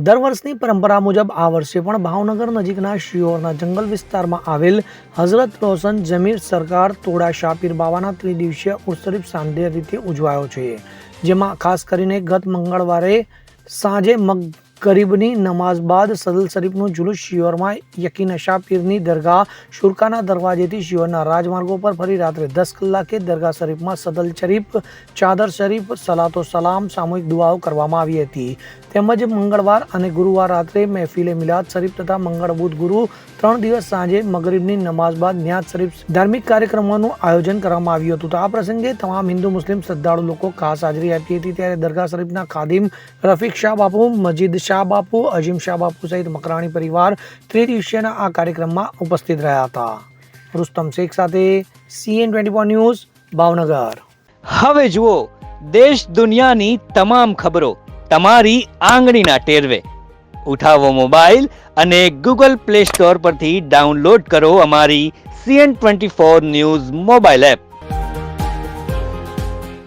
દર વર્ષની પરંપરા મુજબ આ વર્ષે પણ ભાવનગર નજીકના શિયોરના જંગલ વિસ્તારમાં આવેલ હઝરત રોશન જમીર સરકાર તોડા શાપીર બાવાના ત્રિદિવસીય ઉત્સરીફ શાંતિ રીતે ઉજવાયો છે. જેમાં ખાસ કરીને ગત મંગળવારે સાંજે મગ ગરીબની નમાઝ બાદ સદલ શરીફનું જુલુસ શિયોરમાં યકીન શાપીરની દરગાહ શુરકાના દરવાજેથી શિયોરના રાજમાર્ગો પર ફરી રાત્રે દસ કલાકે દરગાહ શરીફમાં સદલ શરીફ, ચાદર શરીફ, સલાતો સલામ, સામૂહિક દુઆઓ કરવામાં આવી હતી. તેમજ મંગળવાર અને ગુરુવાર રાત્રે મહેફિલે મિલાદ શરીફ તથા મંગળ બુધ ગુરુ ત્રણ દિવસ સાંજે મગરીબની નમાઝ બાદ ન્યાજ શરીફ ધાર્મિક કાર્યક્રમોનું આયોજન કરવામાં આવ્યું હતું. તો આ પ્રસંગે તમામ હિન્દુ, મુસ્લિમ, શ્રદ્ધાળુ લોકો ખાસ હાજરી આપી હતી. ત્યારે દરગાહ શરીફના ખાદિમ રફીક શાહ બાપુ મજીદ શાહ બાપુ, અજીમ શાહ બાપુ સહિત મકરાણી પરિવાર ત્રિદિવસીયના આ કાર્યક્રમમાં ઉપસ્થિત રહ્યા હતા. રુસ્તમ શેખ સાથે સીએન ટ્વેન્ટી ન્યૂઝ, ભાવનગર. હવે જુઓ, દેશ દુનિયાની તમામ ખબરો તમારી આંગળીના ટેરવે. ઉઠાવો મોબાઈલ અને ગૂગલ પ્લે સ્ટોર પરથી ડાઉનલોડ કરો અમારી CN twenty four news mobile app.